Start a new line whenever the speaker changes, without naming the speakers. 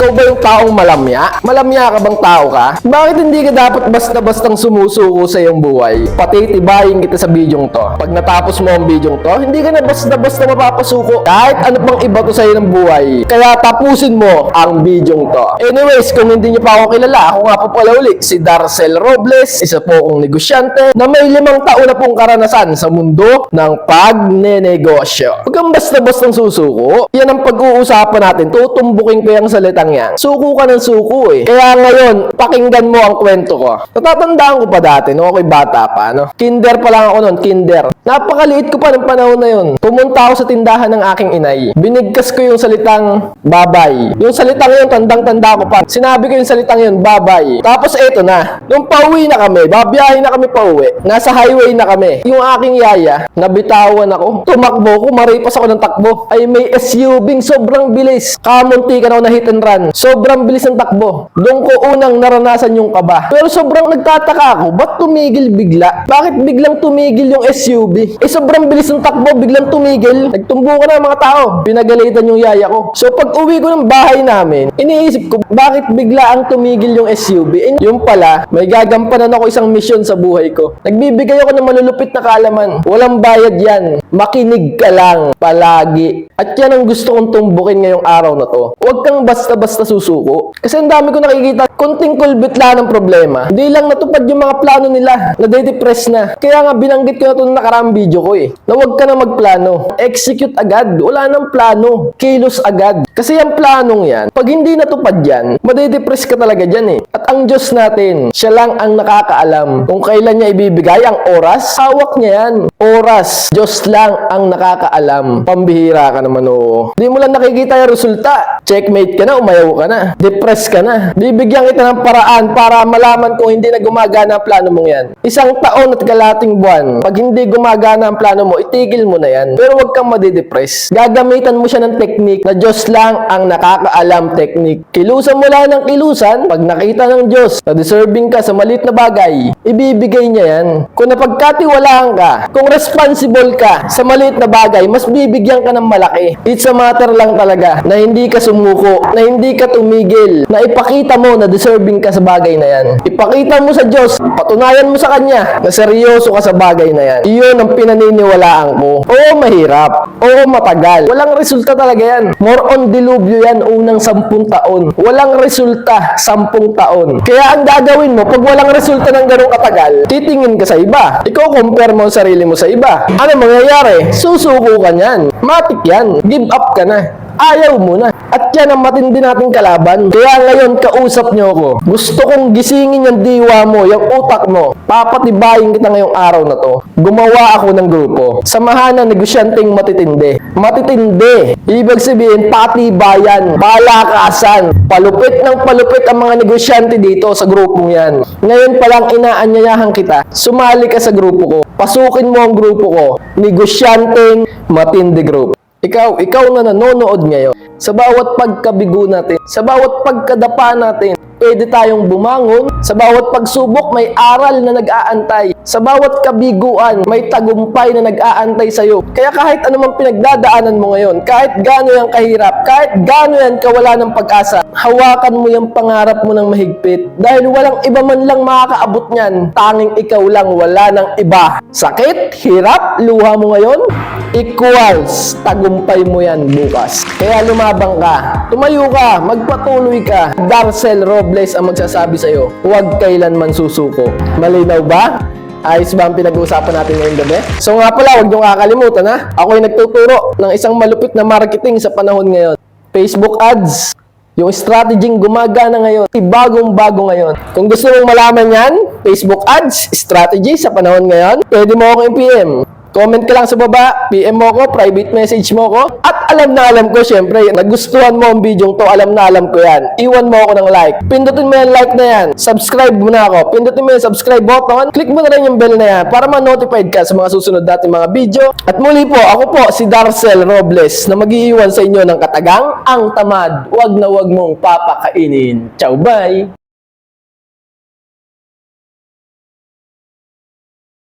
Ikaw ba yung taong malamya? Malamya ka bang tao ka? Bakit hindi ka dapat basta-bastang sumusuko sa iyong buhay? Patitibayin kita sa bidyong to. Pag natapos mo ang bidyong to, hindi ka na basta-basta mapapasuko. Kahit ano pang iba to sa iyo ng buhay. Kaya tapusin mo ang bidyong to. Anyways, kung hindi niyo pa ako kilala, ako nga po pala uli, si Darcel Robles, isa po akong negosyante na may limang taon na pong karanasan sa mundo ng pagnenegosyo. Huwag kang basta-bastang susuko. Yan ang pag-uusapan natin. Tutumbukin ko yung salitang yan. Suko ka ng suko eh. Kaya ngayon, pakinggan mo ang kwento ko. Natatandaan ko pa dati, nung ako'y bata pa, no? Kinder pa lang ako noon, kinder. Napakaliit ko pa ng panahon na yun. Pumunta ako sa tindahan ng aking inay. Binigkas ko yung salitang babay. Yung salitang yun, tandang-tanda ko pa. Sinabi ko yung salitang yun, babay. Tapos eto na. Nung pauwi na kami, babiyahin na kami pauwi. Nasa highway na kami. Yung aking yaya, nabitawan ako. Tumakbo ko, maripas ako ng takbo. Ay may SUV, sobrang bilis. Kamunti ka na ako na hit and run. Sobrang bilis ng takbo. Doon ko unang naranasan yung kaba. Pero sobrang nagtataka ako, ba't tumigil bigla? Bakit biglang tumigil yung SUV? Eh sobrang bilis ng takbo, biglang tumigil. Nagtumbo ka na mga tao. Pinagalitan yung yaya ko. So pag uwi ko ng bahay namin, iniisip ko, bakit bigla ang tumigil yung SUV? Eh, yung pala, may gagampanan ako isang misyon sa buhay ko. Nagbibigay ako ng malulupit na kaalaman. Walang bayad yan. Makinig ka lang palagi. At yan ang gusto kong tumbukin ngayong araw na to. Huwag kang basta-basta susuko. Kasi ang dami ko nakikita, konting kulbit lang ng problema. Hindi lang natupad yung mga plano nila. Nade-depress na. Kaya nga binanggit ko na ito ng nakaraang video ko eh. Na huwag ka na magplano. Execute agad. Wala nang plano. Kilos agad. Kasi yung planong yan, pag hindi natupad yan, made-depress ka talaga dyan eh. At ang Diyos natin, siya lang ang nakakaalam kung kailan niya ibibigay ang oras. Hawak niya yan. Oras. Diyos lang ang nakakaalam. Pambihira ka naman oo. Di mo lang nakikita yung resulta. Checkmate ka na, umayaw ka na. Depress ka na. Bibigyan kita ng paraan para malaman kung hindi na gumagana ang plano mong yan. Isang taon at kalating buwan, pag hindi gumagana ang plano mo, itigil mo na yan. Pero huwag kang madidepress. Gagamitan mo siya ng technique na Diyos lang ang nakakaalam technique. Kilusan mo lang ng kilusan, pag nakita ng Diyos na deserving ka sa maliit na bagay, ibibigay niya yan. Kung napagkatiwalaan ka, kung responsible ka sa maliit na bagay, mas bibigyan ka ng malaki. It's a matter lang talaga na hindi ka sumuko, na hindi ka tumigil, na ipakita mo na deserving ka sa bagay na yan. Ipakita mo sa Diyos, patunayan mo sa Kanya na seryoso ka sa bagay na yan. Iyon ang pinaniniwalaan ko. Oo, mahirap. Oo, matagal. Walang resulta talaga yan. More on dilubyo yan unang sampung taon. Walang resulta sampung taon. Kaya ang gagawin mo, pag walang resulta ng ganong katagal, titingin ka sa iba. Ikaw compare mo ang sarili mo sa iba. Ano mangyayari? Susuko ka niyan. Matik yan. Give up ka na ayaw mo na. At yan ang matindi nating kalaban. Kaya ngayon, kausap nyo ako. Gusto kong gisingin yung diwa mo, yung utak mo. Papatibayin kita ngayong araw na to. Gumawa ako ng grupo. Samahan ng negosyanteng matitindi. Matitindi. Ibig sabihin, patibayan, palakasan, palupit ng palupit ang mga negosyante dito sa grupong yan. Ngayon pa lang inaanyayahan kita. Sumali ka sa grupo ko. Pasukin mo ang grupo ko. Negosyanteng matindi group. Ikaw, ikaw na nanonood ngayon, sa bawat pagkabigo natin, sa bawat pagkadapa natin, pwede tayong bumangon. Sa bawat pagsubok, may aral na nag-aantay. Sa bawat kabiguan, may tagumpay na nag-aantay sa'yo. Kaya kahit anumang pinagdadaanan mo ngayon, kahit gaano yan kahirap, kahit gaano yan kawala ng pag-asa, hawakan mo yung pangarap mo ng mahigpit. Dahil walang iba man lang makakaabot niyan, tanging ikaw lang, wala ng iba. Sakit, hirap, luha mo ngayon, equals tagumpay mo yan bukas. Kaya lumabang ka, tumayo ka, magpatuloy ka. Darcel Robles ang magsasabi sa'yo, huwag kailanman susuko. Malinaw ba? Ayos ba ang pinag-uusapan natin ngayong gabi? So nga pala, huwag niyong kakalimutan ha. Ako ay nagtuturo ng isang malupit na marketing sa panahon ngayon. Facebook ads, yung strategy gumagana ngayon, bagong-bago ngayon. Kung gusto mong malaman yan, Facebook ads, strategy sa panahon ngayon, pwede mo akong i-PM. Comment ka lang sa baba, PM mo ko, private message mo ko. At alam na alam ko, syempre, nagustuhan mo ang video to, alam na alam ko yan. Iwan mo ako ng like. Pindutin mo yung like na yan. Subscribe mo na ako. Pindutin mo yung subscribe button. Click mo na rin yung bell na yan para ma-notified ka sa mga susunod nating mga video. At muli po, ako po si Darcel Robles na mag-iiwan sa inyo ng katagang ang tamad. Huwag na huwag mong papakainin. Ciao, bye!